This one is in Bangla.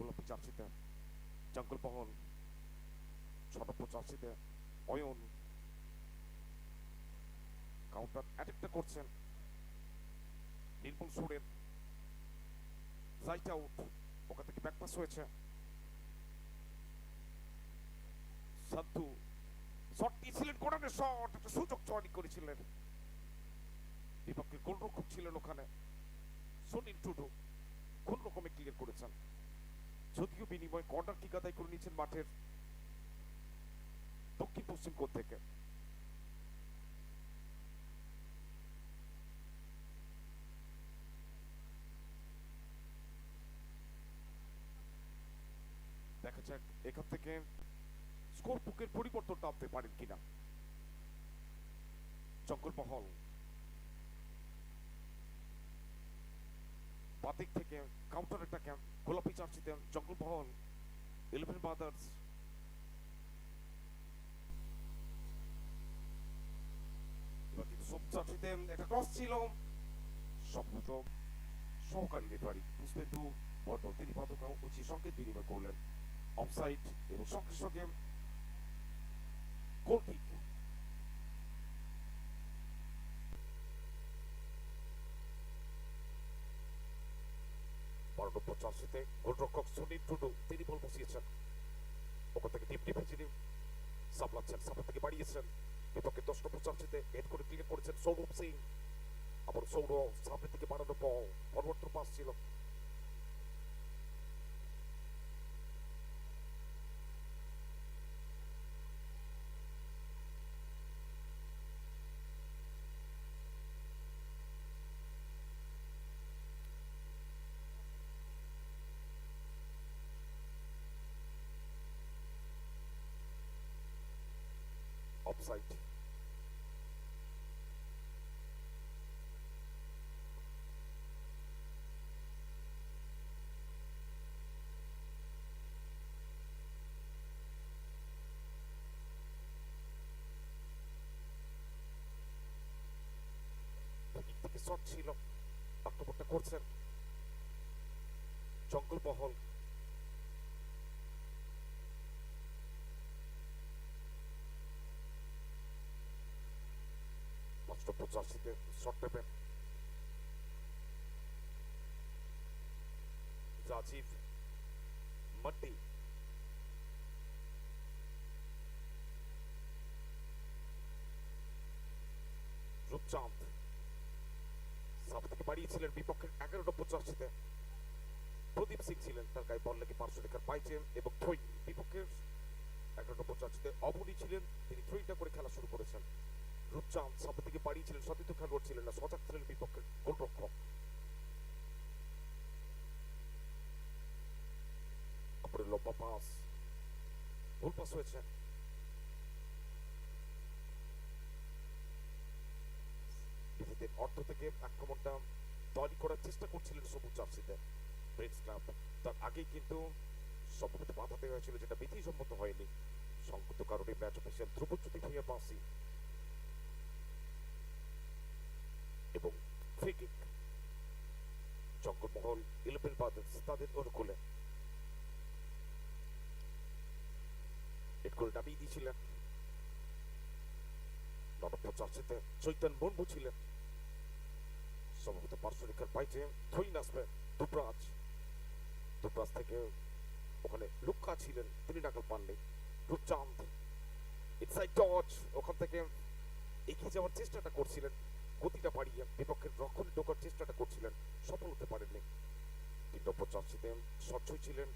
গোলাপি জার্সিতে জঙ্গল পহল ছটপ্প জার্সিতে অয়ন কাউন্টার অ্যাটাকটা করছেন, নির্মল সুরের রাইট আউট ওখান থেকে ব্যাকপাস হয়েছে, সাধু শট দিয়েছিলেন কোরআনের শট একটা সুযোগ চয়নি করেছিলেন বিপক্ষের গোলরক্ষক ছিলেন ওখানে, সুনীল টুডু, কোন রকমে বিনিময় কর্নার কিক আদায় করে নিয়েছেন মাঠের দক্ষিণ পশ্চিম কোণ থেকে। দেখা যাক এখান থেকে স্কোর বুকের পরিবর্তনটা আনতে পারেন কিনা। জঙ্গল মহল। বাতিক থেকে কাউন্টার অ্যাটাকে গোলাপি চার্চিতে জঙ্গল মহল ইলেভেন ব্রাদার্স একটা সংকেত বিনিময় করলেন। অফসাইড এবং সঙ্গে সঙ্গে গোল বারো নম্বর গোলরক্ষক সুনীল টুডু, তিনি বল বসিয়েছেন। ওখান থেকে টিপ টিপে যিনি সামলাচ্ছেন সাপের থেকে বাড়িয়েছেন। বিপক্ষে দশ নম্বর চার্সিতে হেড করে ক্লিয়ার করেছেন সৌরভ সিং। আবার সৌরভ সামনের থেকে বাড়ানো বল ফরওয়ার্ড দিক থেকে শট ছিল আক্রমণটা করছেন জঙ্গল নম্বর জার্সিতে রাজীব মাড্ডি রূপচাঁদ সাপ থেকে বাড়িয়েছিলেন বিপক্ষের এগারো নম্বর জার্সিতে প্রদীপ সিং ছিলেন তার গায়ে বল লেগে পার্শ্ব রেখার পাইছেন এবং থ্রই বিপক্ষের এগারো নম্বর জার্সিতে অবনী ছিলেন তিনি থ্রইটা করে খেলা শুরু করেছেন রূপচাঁদ সামনে থেকে বাড়িয়েছিলেন সতীর্থ খেলোয়াড় ছিলেন না সজাগ ছিলেন বিপক্ষের গোলরক্ষক তারপরে লম্বা পাস হয়েছে নিজেদের অর্থ থেকে আক্রমণটা তৈরি করার চেষ্টা করছিলেন সবুজ জার্সিতে প্রিন্স ক্লাব তার আগেই কিন্তু সম্ভবত বাধা হয়েছিল যেটা বিধিসম্মত হয়নি সংকট কারণে ম্যাচ অফিসিয়াল ধ্রুবজ্যোতি ভূঁইয়া পাসি এবং free kick Jangalmahal eleven brothers তাদের অনুকূলে নামিয়ে দিয়েছিলেন নরম্বর চার্চেতে চৈতন মুর্মু ছিলেন। সম্ভবত পার্শ্বরেখার পাইছে থইন আসবে দুবরাজ। দুবরাজ থেকে ওখানে লুক্কা ছিলেন, তিনি নাকাল পাননি। রূপচাঁদ ইনসাইড ডজ ওখান থেকে এগিয়ে যাওয়ার চেষ্টাটা করছিলেন। গতিটা বাড়িয়ে বিপক্ষের রক্ষণে ঢোকার চেষ্টাটা করছিলেন। সফল হতে পারেননি। তিন নম্বর চার্চিতে স্বচ্ছই ছিলেন।